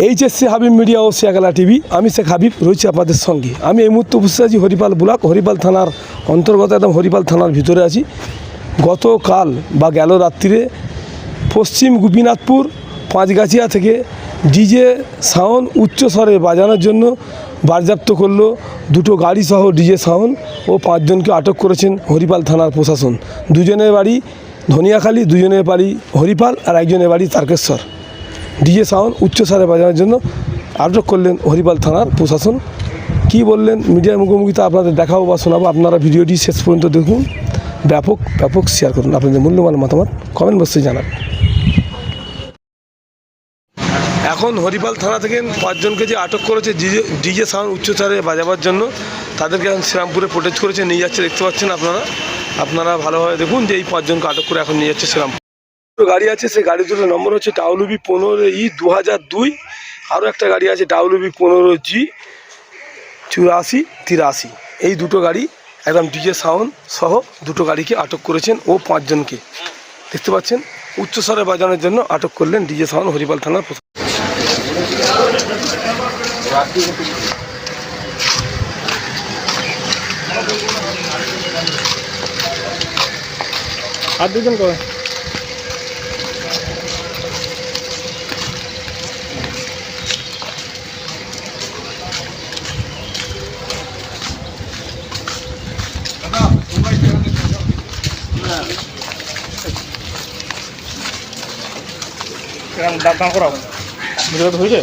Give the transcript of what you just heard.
HSC Habib media ও শিয়াগালা TV আমি শেখ হাবিব রয়েছি আপনাদের সঙ্গে। আমি এই মুহূর্তে উপস্থিত আছি হরিপাল ব্লক, হরিপাল থানার অন্তর্গত একদম হরিপাল থানার ভিতরে আছি। গতকাল বা গেল রাত্রিরে পশ্চিম গোপীনাথপুর, পাঁচগাছিয়া থেকে ডিজে সাউন্ড উচ্চ স্বরে বাজানোর জন্য বারজাপ্ত করল দুটো গাড়ি সহ ডিজে সাউন্ড ও পাঁচজনকে আটক করেছেন হরিপাল থানার প্রশাসন। দুজনের বাড়ি ধনিয়াখালী, দুজনের বাড়ি হরিপাল আর একজনের বাড়ি তারকেশ্বর। ডিজে সাউন্ড উচ্চস্বরে বাজানোর জন্য আটক করলেন হরিপাল থানার প্রশাসন। কি বললেন? মিডিয়ার মুখোমুখি তা আপনাদের দেখাবো বা শোনাবো। আপনারা ভিডিওটি শেষ পর্যন্ত দেখুন। ব্যাপক ব্যাপক শেয়ার করুন। আপনাদের মূল্যবান মতামত কমেন্ট বক্সে জানান। এখন হরিপাল থানা থেকে পাঁচজনকে যে আটক করেছে ডিজে ডিজে সাউন্ড উচ্চস্বরে বাজাবার জন্য, তাদেরকে এখন শ্রীরামপুরে প্রোটেক্ট করেছে। নিয়ে যাচ্ছে, দেখতে পাচ্ছেন আপনারা। আপনারা ভালোভাবে দেখুন যে এই পাঁচজনকে আটক করে এখন নিয়ে যাচ্ছে শ্রীরামপুর। গাড়ি আছে, সেই গাড়ি দুটোর নম্বর হচ্ছে ডাব্লুবি পনেরো ই দু হাজার দুই। আরও একটা গাড়ি আছে ডাব্লুবি পনেরো জি চুরাশি, তিরাশি। এই দুটো গাড়ি একদম ডিজে সাউন্ড সহ দুটো গাড়িকে আটক করেছেন ও পাঁচজনকে। দেখতে পাচ্ছেন, উচ্চস্বরে বাজানোর জন্য আটক করলেন ডিজে সাউন্ড হরিপাল থানার। আর দুজন করে দাম করাও। ভিডিও হয়েছে?